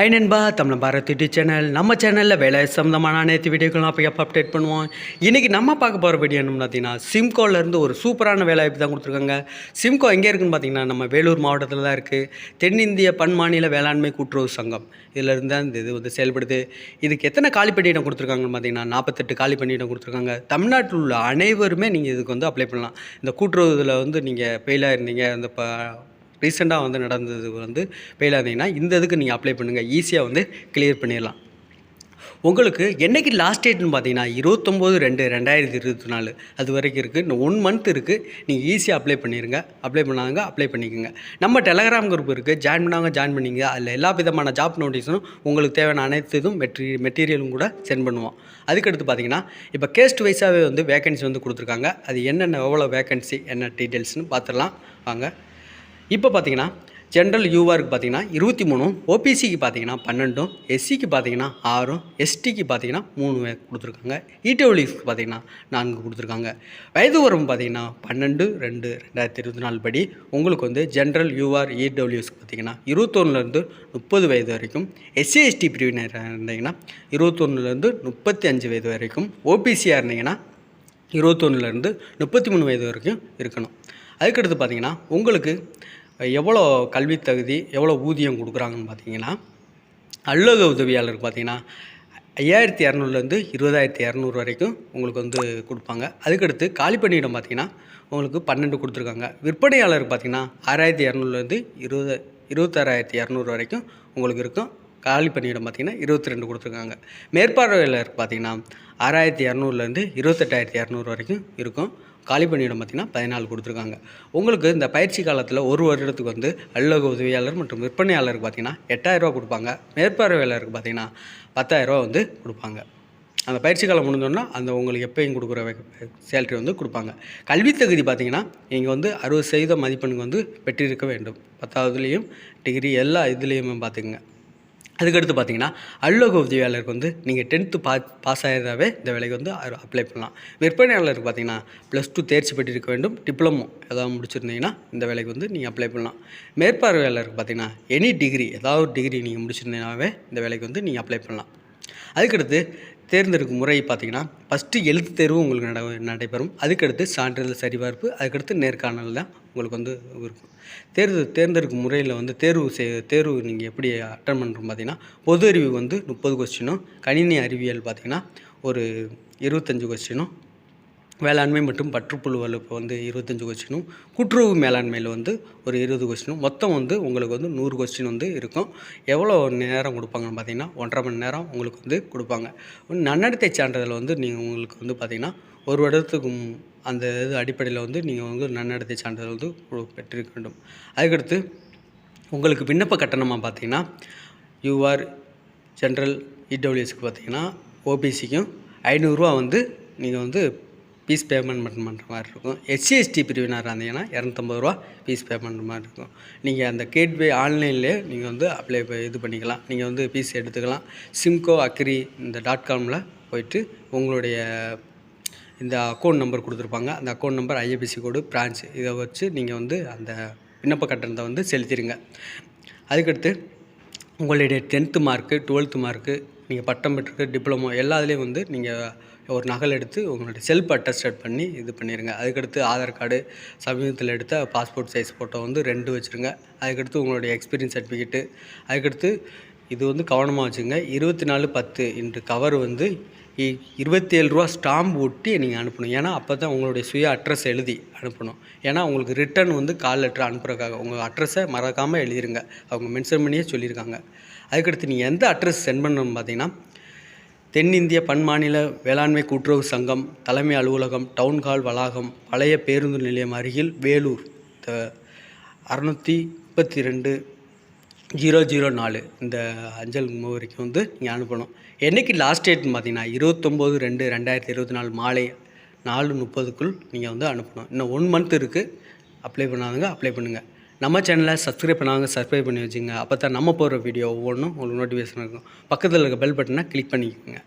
ஐ நண்பா. Tamil Bharat YouTube channel. நம்ம சேனலில் வேலை சம்மந்தமான அனைத்து வீடியோக்களும் அப்போ எப்போ அப்டேட் பண்ணுவோம். இன்றைக்கி நம்ம பார்க்க போகிற வீடியோ என்ன பார்த்தீங்கன்னா சிம்கோலேருந்து ஒரு சூப்பரான வேலை வாய்ப்பு தான் கொடுத்துருக்காங்க. சிம்கோ எங்கே இருக்குன்னு பார்த்தீங்கன்னா நம்ம வேலூர் மாவட்டத்தில் தான் இருக்குது தென்னிந்திய பன்மாநில வேளாண்மை கூட்டுறவு சங்கம். இதில் இருந்து தான் இந்த இது வந்து செயல்படுது. இதுக்கு எத்தனை காலி பணியிடம் கொடுத்துருக்காங்கன்னு பார்த்தீங்கன்னா நாற்பத்தெட்டு காலி பணியிடம் கொடுத்துருக்காங்க. தமிழ்நாட்டில் உள்ள அனைவருமே நீங்கள் இதுக்கு வந்து அப்ளை பண்ணலாம். இந்த கூட்டுறவு இதில் வந்து நீங்கள் ஃபெயிலாக இருந்தீங்க அந்த ப ரீசெண்டாக வந்து நடந்தது வந்து ஃபெயிலாக இருந்தீங்கன்னா இந்த இதுக்கு நீங்கள் அப்ளை பண்ணுங்கள் ஈஸியாக வந்து கிளியர் பண்ணிடலாம். உங்களுக்கு என்னைக்கு லாஸ்ட் டேட்னு பார்த்தீங்கன்னா இருபத்தொம்போது ரெண்டு ரெண்டாயிரத்தி இருபத்தி நாலு. அது வரைக்கும் இருக்குது இன்னும் ஒன் மந்த் இருக்குது நீங்கள் ஈஸியாக அப்ளை பண்ணிடுங்க அப்ளை பண்ணாங்க அப்ளை பண்ணிக்கோங்க. நம்ம டெலகிராம் குரூப் இருக்குது ஜாயின் பண்ணாங்க ஜாயின் பண்ணிங்க. அதில் எல்லா விதமான ஜாப் நோட்டீஸும் உங்களுக்கு தேவையான அனைத்து இதுவும் மெட்டீரி மெட்டீரியலும் கூட சென்ட் பண்ணுவோம். அதுக்கடுத்து பார்த்தீங்கன்னா இப்போ கேஸ்ட் வைஸாகவே வந்து வேகன்சி வந்து கொடுத்துருக்காங்க. அது என்னென்ன எவ்வளோ வேகன்சி என்ன டீட்டெயில்ஸ்னு பார்த்துடலாம். வாங்க. இப்போ பார்த்தீங்கன்னா ஜென்ரல் யூஆருக்கு பார்த்தீங்கன்னா இருபத்தி மூணும் ஓபிசிக்கு பார்த்தீங்கன்னா பன்னெண்டும் எஸ்சிக்கு பார்த்தீங்கன்னா ஆறும் எஸ்டிக்கு பார்த்தீங்கன்னா மூணு கொடுத்துருக்காங்க. இடபிள்யூஸ்க்கு பார்த்தீங்கன்னா நான்கு கொடுத்துருக்காங்க. வயது உரம் பார்த்தீங்கன்னா பன்னெண்டு ரெண்டு ரெண்டாயிரத்தி இருபத்தி நாலு படி. உங்களுக்கு வந்து ஜென்ரல் யூஆர் இடபிள்யூஸ்க்கு பார்த்தீங்கன்னா இருபத்தொன்னுலேருந்து முப்பது வயது வரைக்கும் எஸ்சி எஸ்டி பிரிவினர் இருந்தீங்கன்னா இருபத்தொன்னுலேருந்து முப்பத்தி அஞ்சு வயது வரைக்கும் ஓபிசியாக இருந்தீங்கன்னா இருபத்தொன்னுலேருந்து முப்பத்தி மூணு வயது வரைக்கும் இருக்கணும். அதுக்கடுத்து பார்த்தீங்கன்னா உங்களுக்கு எவ்வளோ கல்வி தகுதி எவ்வளோ ஊதியம் கொடுக்குறாங்கன்னு பார்த்தீங்கன்னா அலுவலக உதவியாளருக்கு பார்த்தீங்கன்னா ஐயாயிரத்தி இரநூறுலேருந்து இருபதாயிரத்தி இரநூறு வரைக்கும் உங்களுக்கு வந்து கொடுப்பாங்க. அதுக்கடுத்து காலி பணியிடம் பார்த்தீங்கன்னா உங்களுக்கு பன்னெண்டு கொடுத்துருக்காங்க. விற்பனையாளருக்கு பார்த்தீங்கன்னா ஆறாயிரத்தி இரநூறுலேருந்து இருபது இருபத்தாறாயிரத்தி இரநூறு வரைக்கும் உங்களுக்கு இருக்கும். காலி பணியிடம் பார்த்திங்கன்னா இருபத்தி ரெண்டு கொடுத்துருக்காங்க. மேற்பார்வையாளருக்கு பார்த்தீங்கன்னா ஆறாயிரத்தி இரநூறுலேருந்து இருபத்தெட்டாயிரத்தி இரநூறு வரைக்கும் இருக்கும். காலி பணியிடம் பார்த்திங்கன்னா பதினாலு கொடுத்துருக்காங்க. உங்களுக்கு இந்த பயிற்சி காலத்தில் ஒரு வருடத்துக்கு வந்து அலுவலக உதவியாளர் மற்றும் விற்பனையாளருக்கு பார்த்தீங்கன்னா எட்டாயிரரூவா கொடுப்பாங்க. மேற்பார்வையாளருக்கு பார்த்தீங்கன்னா பத்தாயிரரூவா வந்து கொடுப்பாங்க. அந்த பயிற்சி காலம் முடிஞ்சோன்னா அந்த உங்களுக்கு எப்பயும் கொடுக்குற சேலரி வந்து கொடுப்பாங்க. கல்வி தகுதி பார்த்திங்கன்னா நீங்கள் வந்து அறுபது சதவீத மதிப்பெண்ணுக்கு வந்து பெற்றிருக்க வேண்டும். பத்தாவதுலேயும் டிகிரி எல்லா இதுலேயுமே பார்த்துக்குங்க அதுக்கடுத்து பார்த்தீங்கன்னா அலுவலக உதவியாளருக்கு வந்து நீங்கள் டென்த்து பா பாஸ் ஆகிறதாவே இந்த வேலைக்கு வந்து அப்ளை பண்ணலாம். விற்பனையாளருக்கு பார்த்தீங்கன்னா ப்ளஸ் டூ தேர்ச்சி பெற்றிருக்க வேண்டும் டிப்ளமோ ஏதாவது முடிச்சிருந்தீங்கன்னா இந்த வேலைக்கு வந்து நீங்கள் அப்ளை பண்ணலாம். மேற்பார்வையாளருக்கு பார்த்தீங்கன்னா எனி டிகிரி ஏதாவது ஒரு டிகிரி நீங்கள் முடிச்சிருந்தீங்கனாவே இந்த வேலைக்கு வந்து நீங்கள் அப்ளை பண்ணலாம். அதுக்கடுத்து தேர்ந்தெடுக்கும் முறை பார்த்தீங்கன்னா ஃபஸ்ட்டு எழுத்து தேர்வு உங்களுக்கு நட நடைபெறும். அதுக்கடுத்து சான்றிதழ் சரிபார்ப்பு அதுக்கடுத்து நேர்காணல் தான் உங்களுக்கு வந்து இருக்கும். தேர்வு தேர்ந்தெடுக்கும் முறையில் வந்து தேர்வு செய் தேர்வு நீங்கள் எப்படி அட்டன் பண்ணுறோம் பார்த்தீங்கன்னா பொது அறிவு வந்து முப்பது கொஸ்டினும் கணினி அறிவியல் பார்த்தீங்கன்னா ஒரு இருபத்தஞ்சி கொஸ்டினும் வேளாண்மை மற்றும் பற்றுப்புழு வலுப்பு வந்து இருபத்தஞ்சு கொஸ்டினும் கூட்டுறவு மேலாண்மையில் வந்து ஒரு இருபது கொஸ்டினும் மொத்தம் வந்து உங்களுக்கு வந்து நூறு கொஸ்டின் வந்து இருக்கும். எவ்வளோ நேரம் கொடுப்பாங்கன்னு பார்த்தீங்கன்னா ஒன்றரை மணி நேரம் உங்களுக்கு வந்து கொடுப்பாங்க. நன்னடத்தை சான்றிதழ் வந்து நீங்கள் உங்களுக்கு வந்து பார்த்தீங்கன்னா ஒரு வருடத்துக்கும் அந்த இது அடிப்படையில் வந்து நீங்கள் வந்து நன்னடத்தை சான்றிதழ் வந்து பெற்றிருக்க வேண்டும். அதுக்கடுத்து உங்களுக்கு விண்ணப்ப கட்டணமாக பார்த்தீங்கன்னா யூஆர் ஜென்ரல் இடபிள்யூஎஸ்க்கு பார்த்தீங்கன்னா ஓபிசிக்கும் ஐநூறுரூவா வந்து நீங்கள் வந்து ஃபீஸ் பேமெண்ட் பண்ணுற மாதிரி இருக்கும். எஸ்சிஎஸ்டி பிரிவினராக இருந்தீங்கன்னா இரநூத்தம்பது ரூபா ஃபீஸ் பே பண்ணுற மாதிரி இருக்கும். நீங்கள் அந்த கேட்வே ஆன்லைன்லேயே நீங்கள் வந்து அப்ளை இது பண்ணிக்கலாம். நீங்கள் வந்து ஃபீஸ் எடுத்துக்கலாம். சிம்கோ அக்ரி இந்த டாட் காமில் போயிட்டு உங்களுடைய இந்த அக்கௌண்ட் நம்பர் கொடுத்துருப்பாங்க. அந்த account number IFSC code branch இதை வச்சு நீங்கள் வந்து அந்த விண்ணப்ப கட்டணத்தை வந்து செலுத்திடுங்க அதுக்கடுத்து உங்களுடைய டென்த்து மார்க்கு டுவெல்த்து மார்க்கு நீங்கள் பட்டம் பெற்றிருக்கு டிப்ளமோ எல்லாத்துலேயும் வந்து நீங்கள் ஒரு நகல் எடுத்து உங்களுடைய செல்ஃப் அட்டஸ்டட் பண்ணி இது பண்ணிடுங்க அதுக்கடுத்து ஆதார் கார்டு சமீபத்தில் எடுத்த பாஸ்போர்ட் சைஸ் ஃபோட்டோ வந்து ரெண்டு வச்சுருங்க. அதுக்கடுத்து உங்களுடைய எக்ஸ்பீரியன்ஸ் சர்டிஃபிகேட்டு அதுக்கடுத்து இது வந்து கவனமாக வச்சுங்க. இருபத்தி நாலு பத்து இன்று கவர் வந்து இ- இருபத்தேழு ரூபா ஸ்டாம்ப் ஒட்டி நீங்கள் அனுப்பணும். ஏன்னா அப்போ தான் உங்களுடைய சுய அட்ரஸ் எழுதி அனுப்பணும். ஏன்னா உங்களுக்கு ரிட்டர்ன் வந்து கால் லெட்டர் அனுப்புறதுக்காக உங்கள் அட்ரஸை மறக்காமல் எழுதிருங்க. அவங்க மென்ஷன் பண்ணியே சொல்லியிருக்காங்க அதுக்கடுத்து நீங்கள் எந்த அட்ரஸ் சென்ட் பண்ணணும் பார்த்தீங்கன்னா தென்னிந்திய பன்மாநில வேளாண்மை கூட்டுறவு சங்கம் தலைமை அலுவலகம் டவுன் ஹால் வளாகம் பழைய பேருந்து நிலையம் அருகில் வேலூர் த அறநூற்றி முப்பத்தி ரெண்டு ஜீரோ ஜீரோ நாலு. இந்த அஞ்சல் முகவரிக்கு வந்து நீங்கள் அனுப்பணும். என்னைக்கு லாஸ்ட் டேட்னு பார்த்தீங்கன்னா இருபத்தொம்போது ரெண்டு ரெண்டாயிரத்தி இருபத்தி நாலு மாலை நாலு முப்பதுக்குள் நீங்கள் வந்து அனுப்பணும். இன்னும் ஒன் மந்த் இருக்குது அப்ளை பண்ணாதுங்க அப்ளை பண்ணுங்கள் நம்ம சேனலை சப்ஸ்கிரைப் பண்ணாங்க சப்ஸ்கிரைப் பண்ணி வச்சுங்க அப்போ தான் நம்ம போடுற வீடியோ ஒவ்வொன்றும் உங்களுக்கு நோட்டிஃபிகேஷன் இருக்கும். பக்கத்தில் இருக்க பெல் பட்டனை கிளிக் பண்ணிக்கோங்க.